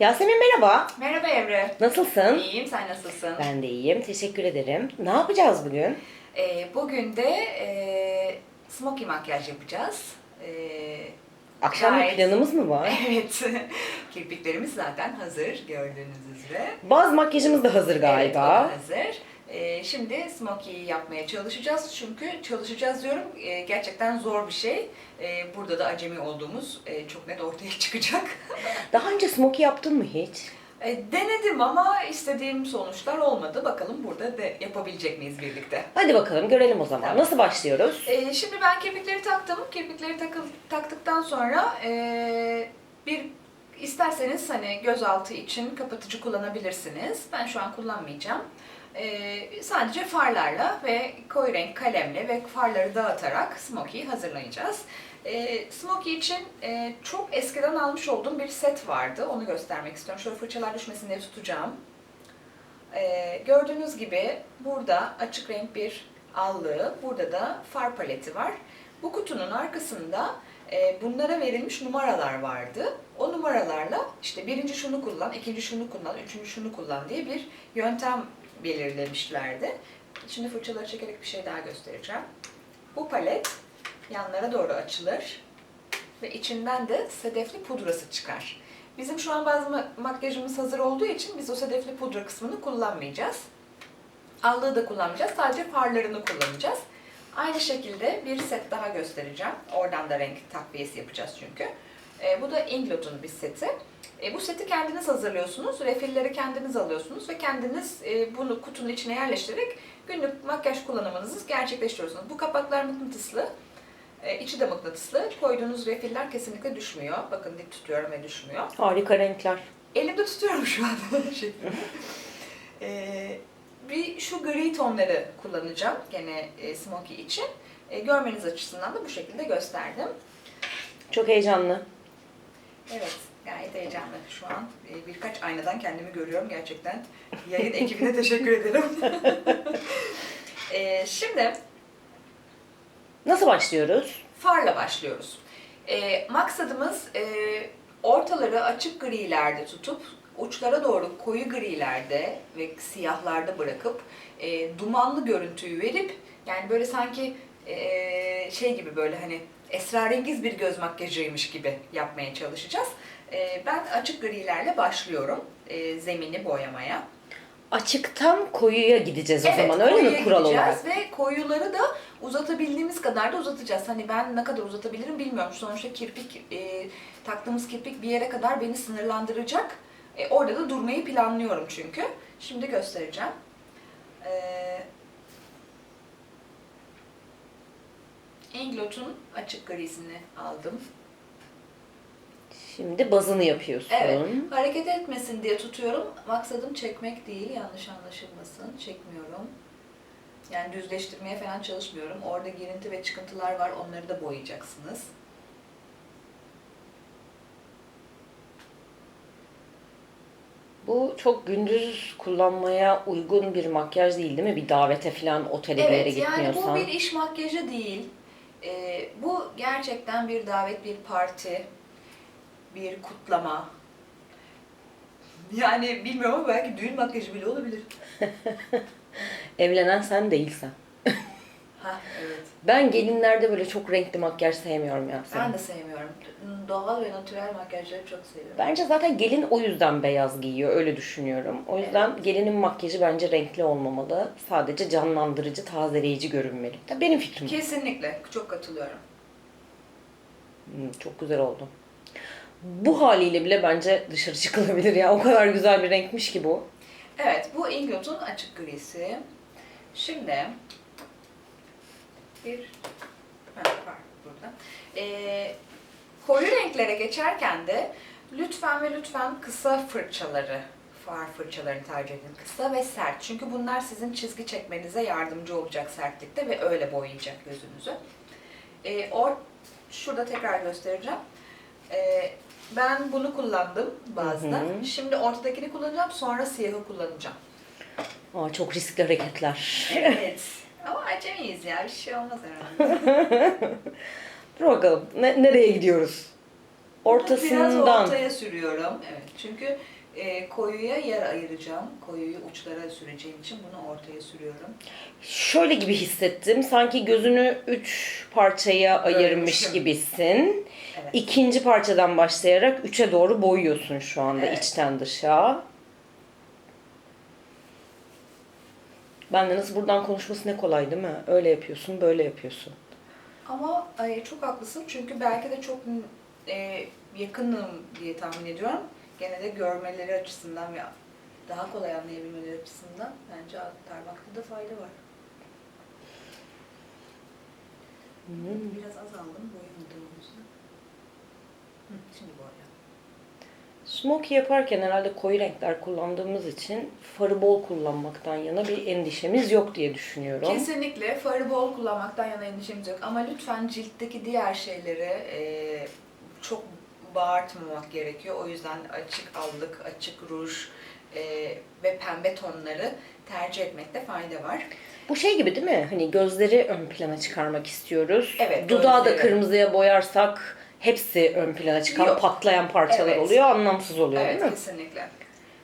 Yasemin merhaba. Merhaba Evre. Nasılsın? İyiyim, sen nasılsın? Ben de iyiyim. Teşekkür ederim. Ne yapacağız bugün? Ee, bugün de e, smoky makyaj yapacağız. Ee, Akşam bir gayet- planımız mı var? Evet. Kirpiklerimiz zaten hazır gördüğünüz üzere. Bazı makyajımız da hazır Evet, o da galiba. hazır. Ee, şimdi smoky yapmaya çalışacağız. Çünkü çalışacağız diyorum. Ee, gerçekten zor bir şey. Ee, burada da acemi olduğumuz e, çok net ortaya çıkacak. Daha önce smoky yaptın mı hiç? E, denedim ama istediğim sonuçlar olmadı. Bakalım burada da yapabilecek miyiz birlikte? Hadi bakalım görelim o zaman. Tamam. Nasıl başlıyoruz? Şimdi ben kirpikleri taktım. Kirpikleri takıl, taktıktan sonra bir isterseniz hani gözaltı için kapatıcı kullanabilirsiniz. Ben şu an kullanmayacağım. Ee, sadece farlarla ve koyu renk kalemle ve farları dağıtarak smoky hazırlayacağız. Ee, smoky için ee, çok eskiden almış olduğum bir set vardı. Onu göstermek istiyorum. Şöyle fırçalar düşmesin diye tutacağım. Ee, gördüğünüz gibi burada açık renk bir allığı, burada da far paleti var. Bu kutunun arkasında e, bunlara verilmiş numaralar vardı. O numaralarla işte birinci şunu kullan, ikinci şunu kullan, üçüncü şunu kullan diye bir yöntem belirlemişlerdi. Şimdi fırçaları çekerek bir şey daha göstereceğim. Bu palet yanlara doğru açılır ve içinden de sedefli pudrası çıkar. Bizim şu an bazı ma- makyajımız hazır olduğu için biz o sedefli pudra kısmını kullanmayacağız. Allığı da kullanmayacağız. Sadece farlarını kullanacağız. Aynı şekilde bir set daha göstereceğim. Oradan da renk takviyesi yapacağız çünkü. E, bu da Inglot'un bir seti. E, bu seti kendiniz hazırlıyorsunuz. Refilleri kendiniz alıyorsunuz ve kendiniz e, bunu kutunun içine yerleştirerek günlük makyaj kullanımınızı gerçekleştiriyorsunuz. Bu kapaklar mıknatıslı. E, içi de mıknatıslı. Koyduğunuz refiller kesinlikle düşmüyor. Bakın dik tutuyorum ve düşmüyor. Harika renkler. Elimde tutuyorum şu an. Ee, bir şu gri tonları kullanacağım gene e, smoky için. E, görmeniz açısından da bu şekilde gösterdim. Çok heyecanlı. Evet, gayet heyecanlı şu an. E, birkaç aynadan kendimi görüyorum gerçekten. Yayın ekibine teşekkür ederim. E, şimdi Nasıl başlıyoruz? farla başlıyoruz. E, maksadımız e, ortaları açık grilerde tutup uçlara doğru koyu grilerde ve siyahlarda bırakıp e, dumanlı görüntüyü verip yani böyle sanki e, şey gibi böyle hani esrarengiz bir göz makyajıymış gibi yapmaya çalışacağız. E, ben açık grilerle başlıyorum e, zemini boyamaya. Açıktan koyuya gideceğiz o Evet, zaman öyle mi kural gideceğiz olarak? Ve koyuları da uzatabildiğimiz kadar da uzatacağız. Hani ben ne kadar uzatabilirim bilmiyorum. Sonuçta kirpik, e, taktığımız kirpik bir yere kadar beni sınırlandıracak. E, orada da durmayı planlıyorum çünkü. Şimdi göstereceğim. E, Inglot'un açık grisini aldım. Şimdi bazını yapıyorsun. Evet, hareket etmesin diye tutuyorum. Maksadım çekmek değil, yanlış anlaşılmasın. Çekmiyorum. Yani düzleştirmeye falan çalışmıyorum. Orada girinti ve çıkıntılar var, onları da boyayacaksınız. Bu çok gündüz kullanmaya uygun bir makyaj değil değil mi? Bir davete falan otele bir yere Evet, yani gitmiyorsan. bu bir iş makyajı değil. Ee, bu gerçekten bir davet, bir parti, bir kutlama. Yani bilmiyorum ama belki düğün makyajı bile olabilir. Evlenen sen değilsen. Ha evet. Ben gelinlerde böyle çok renkli makyaj sevmiyorum ya. Ben de sevmiyorum. Doğal ve natürel makyajları çok seviyorum. Bence zaten gelin o yüzden beyaz giyiyor öyle düşünüyorum. O yüzden gelinin makyajı bence renkli olmamalı. Sadece canlandırıcı, tazeleyici görünmeli. Tabii benim fikrim. Kesinlikle çok katılıyorum. Hmm, çok güzel oldu. Bu haliyle bile bence dışarı çıkılabilir ya. O kadar güzel bir renkmiş ki bu. Evet, bu Inglot'un açık grisi. Şimdi bir ha, var burada. Ee, koyu renklere geçerken de lütfen ve lütfen kısa fırçaları, far fırçalarını tercih edin. Kısa ve sert. Çünkü bunlar sizin çizgi çekmenize yardımcı olacak sertlikte ve öyle boyayacak gözünüzü. Ee, or, şurada tekrar göstereceğim. Ee, ben bunu kullandım. Hı hı. Şimdi ortadakini kullanacağım, sonra siyahı kullanacağım. Aa, çok riskli hareketler. Evet. Ama acemiyiz ya, bir şey olmaz herhalde. Dur bakalım ne- nereye gidiyoruz? Bunu Biraz ortasından. ortaya sürüyorum. Evet. Çünkü e, koyuya yer ayıracağım. Koyuyu uçlara süreceğim için bunu ortaya sürüyorum. Şöyle gibi hissettim. Sanki gözünü üç parçaya ayırmış Bölmüşüm. gibisin. Evet. İkinci parçadan başlayarak üçe doğru boyuyorsun şu anda Evet. içten dışa. Ben de nasıl buradan konuşması ne kolay değil mi? Öyle yapıyorsun, böyle yapıyorsun. Ama ay, çok haklısın çünkü belki de çok e, yakınım diye tahmin ediyorum. Gene de görmeleri açısından ve daha kolay anlayabilmeleri açısından bence aktarmakta da fayda var. Biraz azaldım. Hı, şimdi boyayalım. Smoky yaparken herhalde koyu renkler kullandığımız için farı bol kullanmaktan yana bir endişemiz yok diye düşünüyorum. Kesinlikle farı bol kullanmaktan yana endişemiz yok. Ama lütfen ciltteki diğer şeyleri e, çok bağırtmamak gerekiyor. O yüzden açık allık, açık ruj e, ve pembe tonları tercih etmekte fayda var. Bu şey gibi değil mi? Hani gözleri ön plana çıkarmak istiyoruz. Evet, Dudağı da gözleri. kırmızıya boyarsak hepsi ön plana çıkan Yok. patlayan parçalar Evet. oluyor, anlamsız oluyor Evet, değil mi? kesinlikle.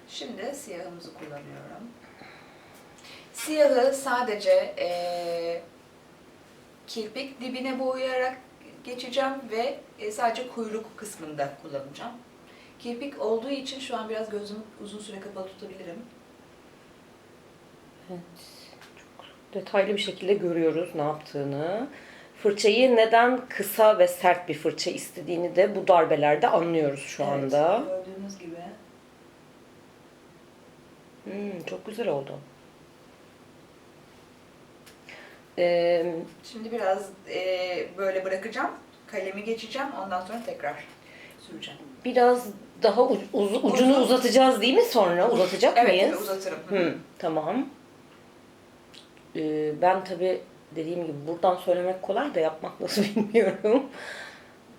Şimdi siyahımızı kullanıyorum. Siyahı sadece e, kirpik dibine boyayarak geçeceğim ve e, sadece kuyruk kısmında kullanacağım. Kirpik olduğu için şu an biraz gözümü uzun süre kapalı tutabilirim. Detaylı bir şekilde görüyoruz ne yaptığını. Fırçayı neden kısa ve sert bir fırça istediğini de bu darbelerde anlıyoruz şu Evet, anda. Gördüğünüz gibi. Hmm, çok güzel oldu. Ee, Şimdi biraz e, böyle bırakacağım. Kalemi geçeceğim. Ondan sonra tekrar süreceğim. biraz daha u- uz- ucunu Uzun. uzatacağız değil mi sonra? Uzatacak Evet, mıyız? tabii uzatırım. Hı, tamam. Ee, ben tabi dediğim gibi buradan söylemek kolay da yapmak nasıl bilmiyorum.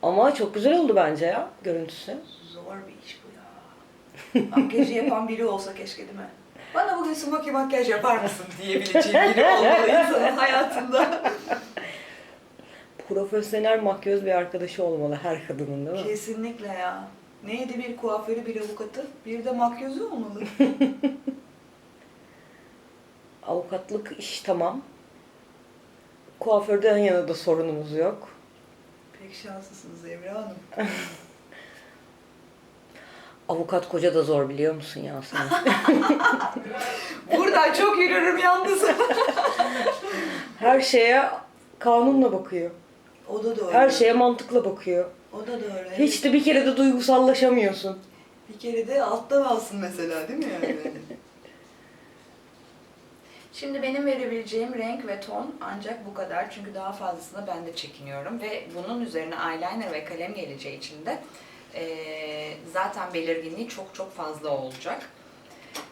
Ama çok güzel oldu bence ya görüntüsü. Zor bir iş bu ya. Makyajı yapan biri olsa keşke değil mi? Bana bugün smoky makyaj yapar mısın diyebileceğim biri olmalı insanın hayatında. Profesyonel makyöz bir arkadaşı olmalı her kadının değil mi? Kesinlikle ya. Neydi bir kuaförü, bir avukatı, bir de makyözü olmalı. Avukatlık iş tamam. Kuaförden yana da sorunumuz yok. Pek şanslısınız Evra Hanım. Avukat koca da zor biliyor musun Yasemin? Buradan çok yürürüm yalnız. Her şeye kanunla bakıyor. o da doğru. Her şeye mantıkla bakıyor. O da doğru. evet. Hiç de bir kere de duygusallaşamıyorsun. Bir kere de alttan alsın mesela değil mi yani? Şimdi benim verebileceğim renk ve ton ancak bu kadar. Çünkü daha fazlasına ben de çekiniyorum. Ve bunun üzerine eyeliner ve kalem geleceği için de zaten belirginliği çok çok fazla olacak.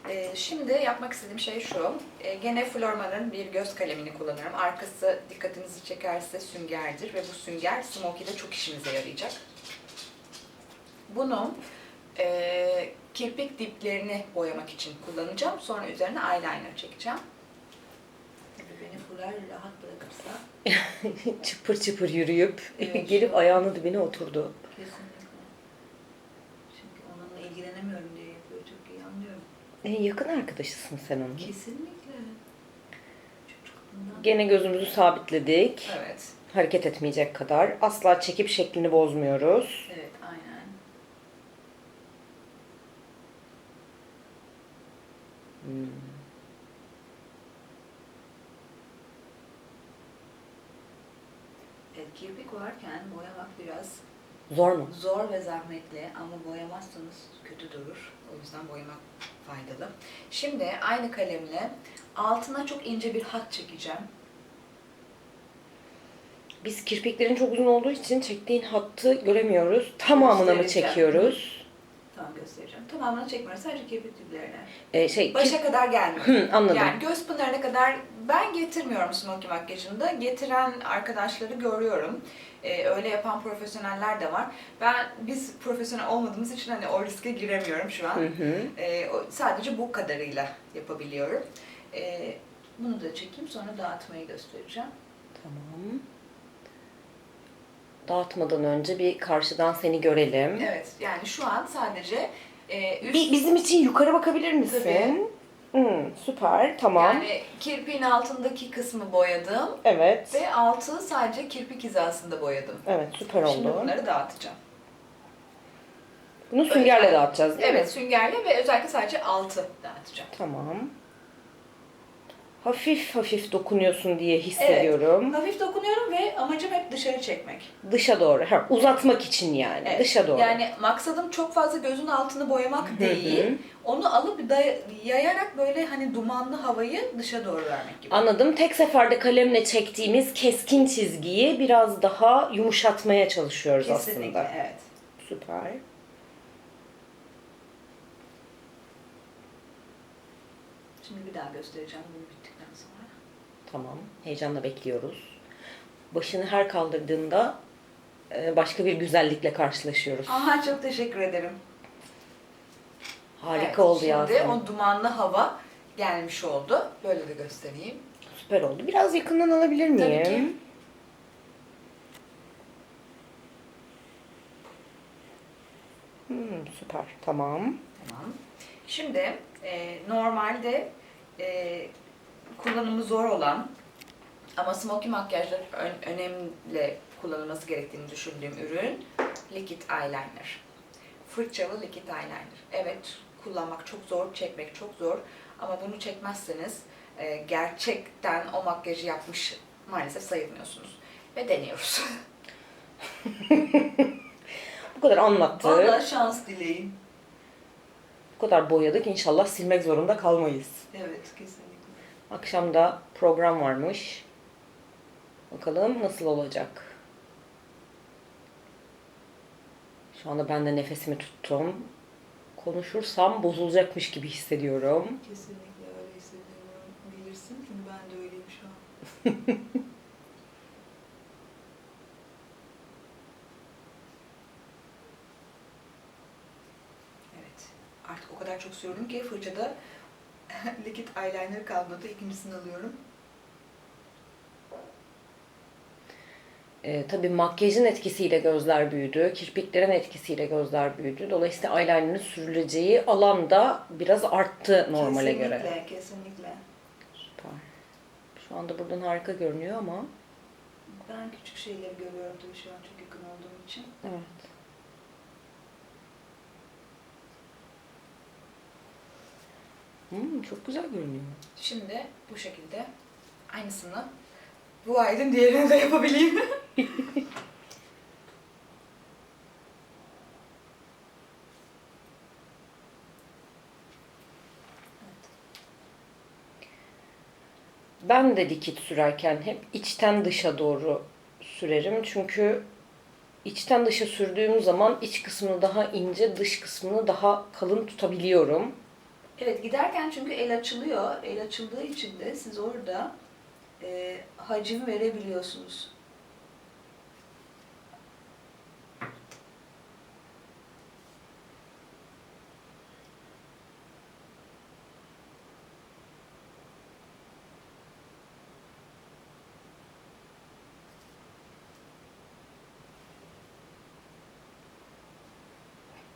Eee, şimdi yapmak istediğim şey şu. Eee, gene Flormar'ın bir göz kalemini kullanıyorum. Arkası dikkatinizi çekerse süngerdir ve bu sünger Smoky'de çok işimize yarayacak. Bunu eee, kirpik diplerini boyamak için kullanacağım. Sonra üzerine eyeliner çekeceğim. Beni fular rahat bırakırsa çıpır çıpır yürüyüp Evet. gelip ayağının dibine oturdu. kesinlikle. Çünkü onunla ilgilenemiyorum diye yapıyor. Çok iyi anlıyorum. En yakın arkadaşısın sen onun. Kesinlikle. Çocukluğundan. Gene gözümüzü sabitledik. Evet. Hareket etmeyecek kadar. Asla çekip şeklini bozmuyoruz. Evet aynen. Hmm. Evet, kirpik varken boyamak biraz Zor mu? Zor ve zahmetli ama boyamazsanız kötü durur. O yüzden boyamak faydalı. Şimdi aynı kalemle altına çok ince bir hat çekeceğim. Biz kirpiklerin çok uzun olduğu için çektiğin hattı göremiyoruz. Tamamına mı Göstereceğim. çekiyoruz? Tamam göstereceğim. Tamamını çekmiyorum. Sadece kirpik diplerine. Ee, şey, Başa kadar gelmiyor. Hı, anladım. Yani göz pınarına kadar ben getirmiyorum smoky makyajında. Getiren arkadaşları görüyorum. Ee, öyle yapan profesyoneller de var. Ben biz profesyonel olmadığımız için hani o riske giremiyorum şu an. Hı hı. Ee, sadece bu kadarıyla yapabiliyorum. Ee, bunu da çekeyim sonra dağıtmayı göstereceğim. Tamam. Dağıtmadan önce bir karşıdan seni görelim. Evet, yani şu an sadece e, üst Bir bizim için yukarı bakabilir misin? Tabii. Hmm, süper, tamam. yani kirpiğin altındaki kısmı boyadım Evet. ve altı sadece kirpik hizasında boyadım. Evet, süper Şimdi oldu. bunları dağıtacağım. Bunu süngerle Özellikle- dağıtacağız değil mi? Evet, süngerle ve özellikle sadece altı dağıtacağım. Tamam. Hafif hafif dokunuyorsun diye hissediyorum. Hafif dokunuyorum ve amacım hep dışarı çekmek. Dışa doğru. Ha, uzatmak için yani. Evet. Dışa doğru. Yani maksadım çok fazla gözün altını boyamak değil. hı. Onu alıp day- yayarak böyle hani dumanlı havayı dışa doğru vermek gibi. Anladım. Tek seferde kalemle çektiğimiz keskin çizgiyi biraz daha yumuşatmaya çalışıyoruz Kesinlikle aslında. evet. Süper. Şimdi bir daha göstereceğim bunu. Tamam. Heyecanla bekliyoruz. Başını her kaldırdığında e, başka bir güzellikle karşılaşıyoruz. Aha çok teşekkür ederim. Harika Evet, oldu Şimdi Yasemin. o dumanlı hava gelmiş oldu. Böyle de göstereyim. Süper oldu. Biraz yakından alabilir miyim? Tabii ki. Hmm, süper. Tamam. Tamam. Şimdi e, normalde e, kullanımı zor olan ama smoky makyajda ön- önemli kullanılması gerektiğini düşündüğüm ürün Liquid Eyeliner. Fırçalı Liquid Eyeliner. Evet, kullanmak çok zor, çekmek çok zor ama bunu çekmezseniz e, gerçekten o makyajı yapmış maalesef sayılmıyorsunuz. Ve deniyoruz. Bu kadar anlattık. Vallahi şans dileyin. Bu kadar boyadık. İnşallah silmek zorunda kalmayız. Evet, kesinlikle. Akşam da program varmış. Bakalım nasıl olacak. Şu anda ben de nefesimi tuttum. Konuşursam bozulacakmış gibi hissediyorum. Kesinlikle öyle hissediyorum. Bilirsin çünkü ben de öyleyim şu an. evet. Artık o kadar çok sürdüm ki fırçada liquid eyeliner kalmadı. İkincisini alıyorum. Ee, tabii makyajın etkisiyle gözler büyüdü. Kirpiklerin etkisiyle gözler büyüdü. Dolayısıyla eyeliner'ın sürüleceği alan da biraz arttı normale göre. Kesinlikle, kesinlikle. Süper. Şu anda buradan harika görünüyor ama Ben küçük şeyleri görüyorum tabii şu an çok yakın olduğum için. evet. Hmm, çok güzel görünüyor. Şimdi bu şekilde aynısını bu aydın diğerini de yapabileyim. Ben de dikit sürerken hep içten dışa doğru sürerim. Çünkü içten dışa sürdüğüm zaman iç kısmını daha ince, dış kısmını daha kalın tutabiliyorum. Evet giderken çünkü el açılıyor. El açıldığı için de siz orada e, hacim verebiliyorsunuz.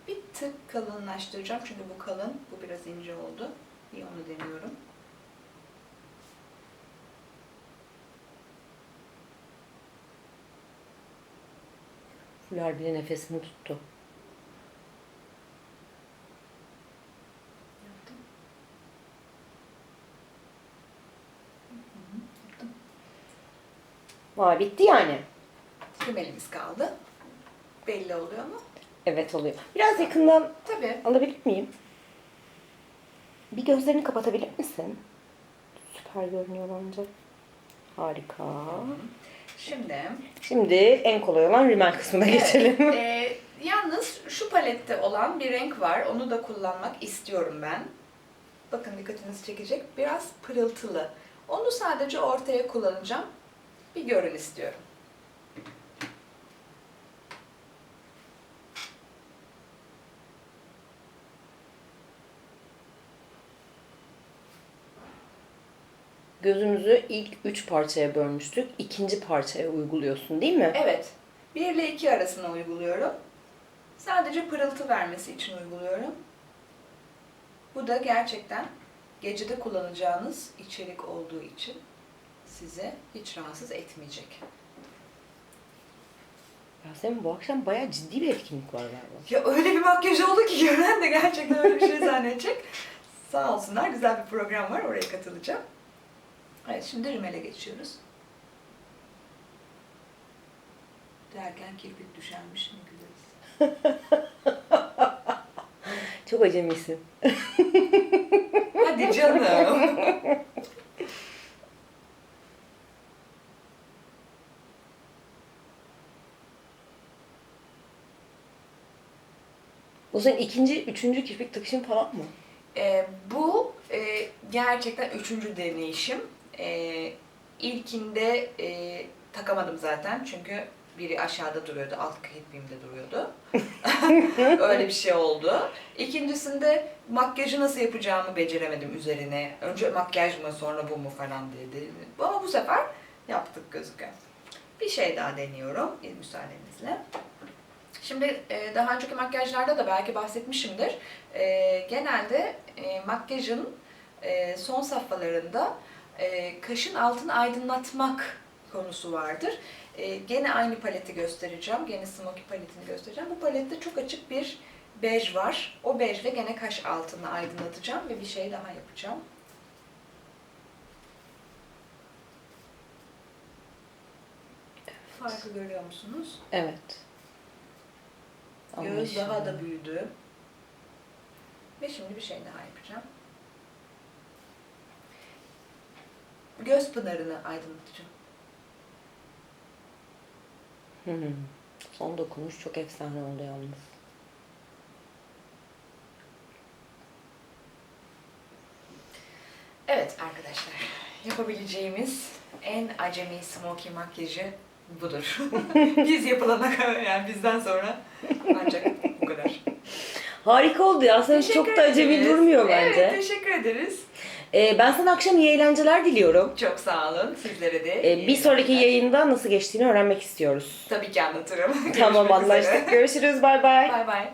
Bir tık kalınlaştıracağım çünkü bu kalın, bu biraz ince oldu. Bir onu deniyorum. Fular bile nefesini tuttu. Yaptım. Vay bitti yani. Rimelimiz kaldı. Belli oluyor mu? Evet oluyor. Biraz yakından Tabii. alabilir miyim? Bir gözlerini kapatabilir misin? Süper görünüyor bence. Harika. Şimdi Şimdi en kolay olan rimel kısmına geçelim. E, yalnız şu palette olan bir renk var. Onu da kullanmak istiyorum ben. Bakın dikkatinizi çekecek. Biraz pırıltılı. Onu sadece ortaya kullanacağım. Bir görün istiyorum. Gözümüzü ilk üç parçaya bölmüştük. İkinci parçaya uyguluyorsun değil mi? Evet. 1 ile 2 arasına uyguluyorum. Sadece pırıltı vermesi için uyguluyorum. Bu da gerçekten gecede kullanacağınız içerik olduğu için size hiç rahatsız etmeyecek. Yasemin bu akşam bayağı ciddi bir etkinlik var galiba. Ya öyle bir makyaj oldu ki gören de gerçekten öyle bir şey zannedecek. Sağ olsunlar güzel bir program var oraya katılacağım. Evet şimdi rimele geçiyoruz. Derken kirpik düşenmiş ne güzel. Çok acemisin. Hadi canım. Bu senin ikinci, üçüncü kirpik takışın falan mı? Ee, bu e, gerçekten üçüncü deneyişim. Ee, ilkinde e, takamadım zaten çünkü biri aşağıda duruyordu, alt kirpiğimde duruyordu. Öyle bir şey oldu. İkincisinde makyajı nasıl yapacağımı beceremedim üzerine. Önce makyaj mı sonra bu mu falan dedi. Ama bu sefer yaptık gözüken. Bir şey daha deniyorum müsaadenizle. Şimdi e, daha önceki makyajlarda da belki bahsetmişimdir. E, genelde e, makyajın e, son safhalarında e, kaşın altını aydınlatmak konusu vardır. E, gene aynı paleti göstereceğim. Gene Smoky paletini göstereceğim. Bu palette çok açık bir bej var. O bejle gene kaş altını aydınlatacağım ve bir şey daha yapacağım. Farkı görüyor musunuz? Evet. Göz daha da Anlaşıldı. büyüdü. Ve şimdi bir şey daha yapacağım. Göz pınarını aydınlatacağım. Hı. Son dokunuş çok efsane oldu yalnız. Evet arkadaşlar, yapabileceğimiz en acemi smoky makyajı budur. Biz yapılana kadar, yani bizden sonra ancak bu kadar. Harika oldu ya. Sen çok da acemi ederiz. durmuyor Evet, bence. teşekkür ederiz. Ee, ben sana akşam iyi eğlenceler diliyorum. Çok sağ olun. Sizlere de. Ee, iyi bir sonraki eğlenceler. yayında nasıl geçtiğini öğrenmek istiyoruz. Tabii ki anlatırım. tamam anlaştık. Görüşürüz. Bay bay. Bay bay.